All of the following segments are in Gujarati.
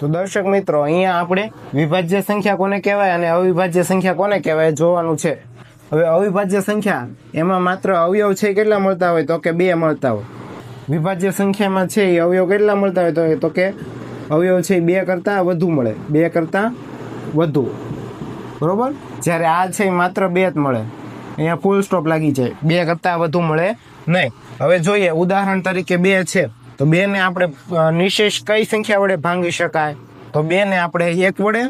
તો દર્શક મિત્રો, અહીંયા આપણે વિભાજ્ય સંખ્યા કોને કહેવાય અને અવિભાજ્ય સંખ્યા કોને કહેવાય જોવાનું છે. હવે અવિભાજ્ય સંખ્યા, એમાં માત્ર અવયવ છે કેટલા મળતા હોય? તો કે બે મળતા હોય. વિભાજ્ય સંખ્યામાં છે એ અવયવ કેટલા મળતા હોય? તો તો કે અવયવ છે બે કરતાં વધુ મળે. બે કરતાં વધુ. બરોબર? જ્યારે આ છે એ માત્ર બે જ મળે. અહીંયા ફૂલ સ્ટોપ લાગી જાય. બે કરતાં વધુ મળે નહીં. હવે જોઈએ, ઉદાહરણ તરીકે બે છે. તો બેને આપણે નિશેષ કઈ સંખ્યા વડે ભાંગી શકાય? તો બેને આપણે એક વડે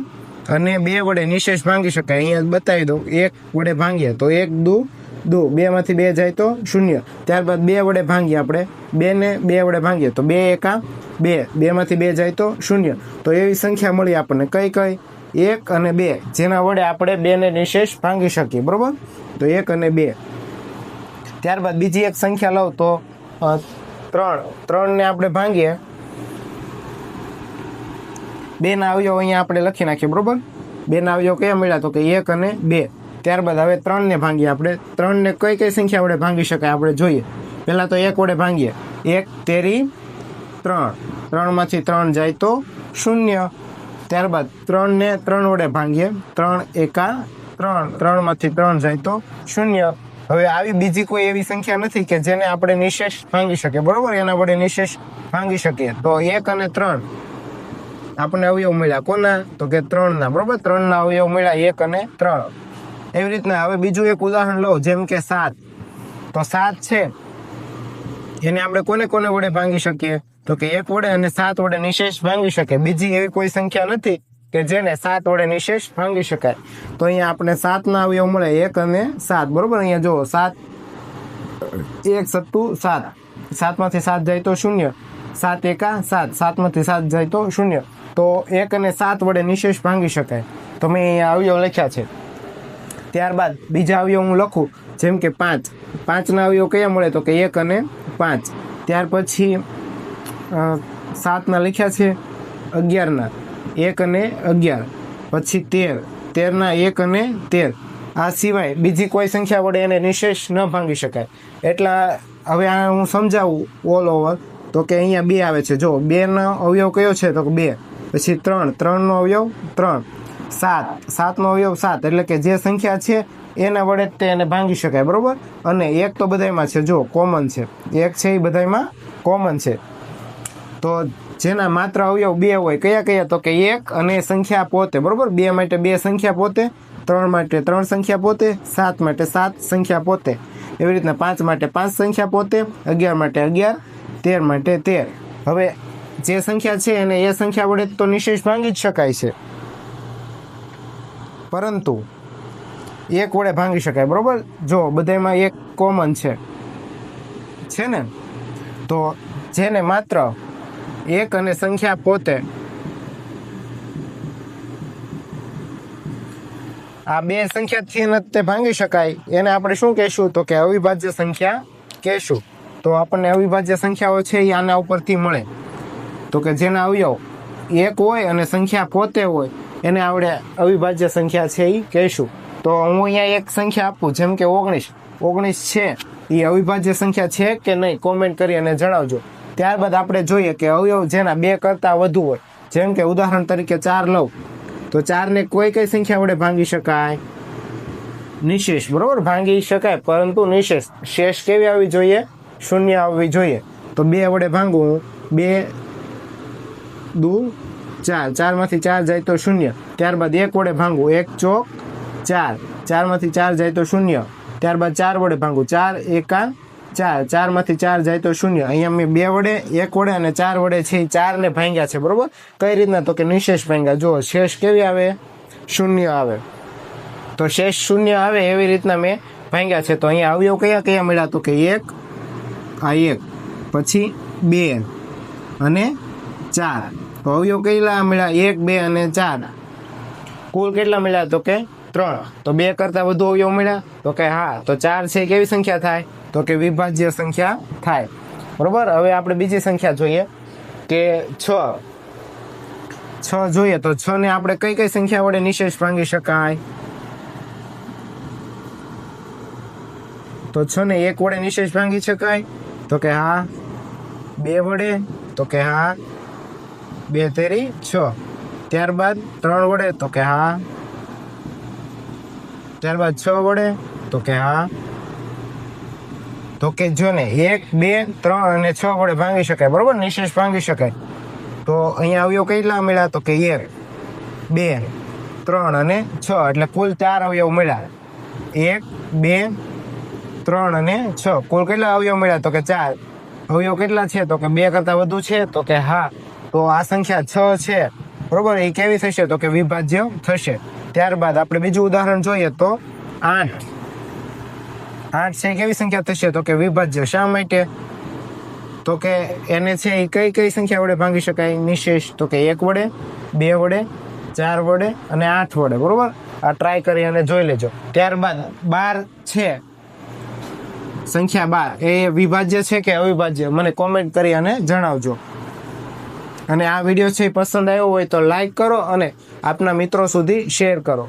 અને બે વડે નિશેષ ભાંગી શકાય. અહીંયા બતાવી દઉં. એક વડે ભાંગીએ તો એક, દુ દુ. બેમાંથી બે જાય તો શૂન્ય. ત્યારબાદ બે વડે ભાંગીએ આપણે. બેને બે વડે ભાંગીએ તો બે એકા બે. બેમાંથી બે જાય તો શૂન્ય. તો એવી સંખ્યા મળી આપણને. કઈ કઈ? એક અને બે. જેના વડે આપણે બેને નિશેષ ભાંગી શકીએ, બરોબર? તો એક અને બે. ત્યારબાદ બીજી એક સંખ્યા લઉં તો ત્રણ. ત્રણને આપણે ભાંગીએ. બેના અવયવ અહીંયા આપણે લખી નાખીએ, બરોબર? બેના અવયવ કયા મળ્યા? તો કે એક અને બે. ત્યારબાદ હવે ત્રણને ભાંગીએ આપણે. ત્રણને કઈ કઈ સંખ્યા વડે ભાંગી શકાય આપણે જોઈએ. પહેલાં તો એક વડે ભાંગીએ. એક તેરી ત્રણ. ત્રણમાંથી ત્રણ જાય તો શૂન્ય. ત્યારબાદ ત્રણને ત્રણ વડે ભાંગીએ. ત્રણ એકા, ત્રણ, ત્રણમાંથી ત્રણ જાય તો શૂન્ય. હવે આવી બીજી કોઈ એવી સંખ્યા નથી કે જેને આપણે નિશેષ ભાંગી શકીએ. બરોબર? એના વડે નિશેષ ભાંગી શકીએ. તો એક અને ત્રણ. આપણને અવયવ મળ્યા કોના? તો કે ત્રણના. બરોબર? ત્રણના અવયવ મળ્યા એક અને ત્રણ. એવી રીતના હવે બીજું એક ઉદાહરણ લો જેમ કે સાત. તો સાત છે. એને આપણે કોને કોને વડે ભાંગી શકીએ? તો કે એક વડે અને સાત વડે નિશેષ ભાંગી શકે. બીજી એવી કોઈ સંખ્યા નથી કે જેને સાત વડે નિશેષ ભાંગી શકાય. તો અહીંયા આપણે સાતના અવયવ મળે. એક અને સાત. બરોબર? અહીંયા જો સાત, એક સત્તુ, સાત. સાતમાંથી સાત જાય તો શૂન્ય. સાત એકા, સાત. સાતમાંથી સાત જાય તો શૂન્ય. તો એક અને સાત વડે નિશેષ ભાંગી શકાય. તો મેં અહીંયા અવયવ લખ્યા છે. ત્યારબાદ બીજા અવયવ હું લખું. જેમ કે પાંચ. પાંચના અવયવ કયા મળે? તો કે એક અને પાંચ. ત્યાર પછી સાતના લખ્યા છે અગિયારના. એક અને અગિયાર. પછી તેર. તેરના એક અને તેર. આ સિવાય બીજી કોઈ સંખ્યા વડે એને નિશેષ ન ભાંગી શકાય. એટલા હવે આ હું સમજાવું ઓલ ઓવર તો કે અહીંયા બે આવે છે. જો, બેનો અવયવ કયો છે? તો બે. પછી ત્રણ. ત્રણનો અવયવ ત્રણ. સાત. સાતનો અવયવ સાત. એટલે કે જે સંખ્યા છે એના વડે જ તે એને ભાંગી શકાય. બરાબર? અને એક તો બધાયમાં છે. જો કોમન છે. એક છે એ બધાયમાં કોમન છે. તો જેના માત્ર અવયવ બે હોય, કયા કયા? તો કે એક અને સંખ્યા પોતે, બરોબર? બે માટે બે સંખ્યા પોતે, ત્રણ માટે ત્રણ સંખ્યા પોતે, સાત માટે સાત સંખ્યા પોતે. એવી રીતના પાંચ માટે પાંચ સંખ્યા પોતે, અગિયાર માટે અગિયાર, તેર માટે તેર. હવે જે સંખ્યા છે એને એ સંખ્યા વડે તો નિશેષ ભાંગી જ શકાય છે. પરંતુ એક વડે ભાંગી શકાય, બરોબર? જો બધામાં એક કોમન છે. છે ને? તો જેને માત્ર એક અને સંખ્યા પોતે. આ બે સંખ્યાથી ન તે ભાંગી શકાય. એને આપણે શું કહેશું? તો કે અવિભાજ્ય સંખ્યા કહેશું. તો આપણને અવિભાજ્ય સંખ્યાઓ છે એ આના ઉપરથી મળે. તો કે જેના અવયવ એક હોય અને સંખ્યા પોતે હોય, એને આપણે અવિભાજ્ય સંખ્યા છે એ કહેશું. તો હું અહીંયા એક સંખ્યા આપું, જેમ કે ઓગણીસ. ઓગણીસ છે. એ અવિભાજ્ય સંખ્યા છે કે નહીં? કોમેન્ટ કરી અને જણાવજો. ત્યારબાદ આપણે જોઈએ કે અવયવ જેના બે કરતાં વધુ હોય, જેમ કે ઉદાહરણ તરીકે ચાર લઉં, તો ચારને કોઈ કઈ સંખ્યા વડે ભાંગી શકાય? નિશેષ, બરોબર? ભાંગી શકાય, પરંતુ નિશેષ. શેષ કેવી આવવી જોઈએ? શૂન્ય આવવી જોઈએ. તો બે વડે ભાંગવું બે દુ ચાર. ચારમાંથી ચાર જાય તો શૂન્ય. ત્યારબાદ એક વડે ભાંગવું એક ચોક ચાર. ચારમાંથી ચાર જાય તો શૂન્ય. ત્યારબાદ ચાર વડે ભાંગવું ચાર એકા ચાર, ચારમાંથી ચાર જાય તો શૂન્ય. અહીંયા મેં બે વડે, એક વડે અને ચાર વડે છે એ ચારને ભાંગ્યા છે, બરોબર? કઈ રીતના? તો કે નિશેષ ભાંગ્યા. જો શેષ કેવી આવે? શૂન્ય આવે. તો શેષ શૂન્ય આવે એવી રીતના મેં ભાંગ્યા છે. તો અહીંયા અવયવ કયા કયા મળ્યા? તો કે એક, આ એક, પછી બે અને ચાર. તો અવયવ કેટલા મળ્યા? એક, બે અને ચાર. કુલ કેટલા મળ્યા? તો કે ત્રણ. તો બે કરતાં વધુ અવયવ મળ્યા? તો કે હા. તો ચાર છે કેવી સંખ્યા થાય? તો કે વિભાજ્ય સંખ્યા થાય. બરોબર? હવે આપણે બીજી સંખ્યા જોઈએ કે છ. છ જોઈએ તો છ ને આપણે કઈ કઈ સંખ્યા વડે નિશેષ ભાંગી શકાય? તો છ ને એક વડે નિશેષ ભાંગી શકાય? તો કે હા, બે વડે, તો કે હા, બે તેરી છ. ત્યારબાદ ત્રણ વડે, તો કે હા. ત્યારબાદ છ વડે, તો કે હા. તો કે જો ને, એક, બે, ત્રણ અને છ વડે ભાંગી શકાય, બરોબર? નિશેષ ભાંગી શકાય. તો અહીંયા અવયવ કેટલા મળ્યા? તો કે એક, બે, ત્રણ અને છ. એટલે કુલ ચાર અવયવ મળ્યા. એક, બે, ત્રણ અને છ. કુલ કેટલા અવયવ મળ્યા? તો કે ચાર. અવયવ કેટલા છે? તો કે બે કરતા વધુ છે? તો કે હા. તો આ સંખ્યા છ છે. બરોબર? એ કેવી થશે? તો કે વિભાજ્ય થશે. ત્યારબાદ આપણે બીજું ઉદાહરણ જોઈએ તો આઠ. આઠ છે, કેવી સંખ્યા થશે? તો કે વિભાજ્ય શા માટે? તો કે એને છે એ કઈ કઈ સંખ્યા વડે ભાંગી શકાય? નિશેષ, તો કે એક વડે, બે વડે, ચાર વડે અને આઠ વડે, બરોબર? આ ટ્રાય કરી અને જોઈ લેજો. ત્યારબાદ બાર છે. સંખ્યા બાર. એ વિભાજ્ય છે કે અવિભાજ્ય? મને કોમેન્ટ કરી અને જણાવજો. અને આ વીડિયો છે પસંદ આવ્યો હોય તો લાઈક કરો અને આપના મિત્રો સુધી શેર કરો.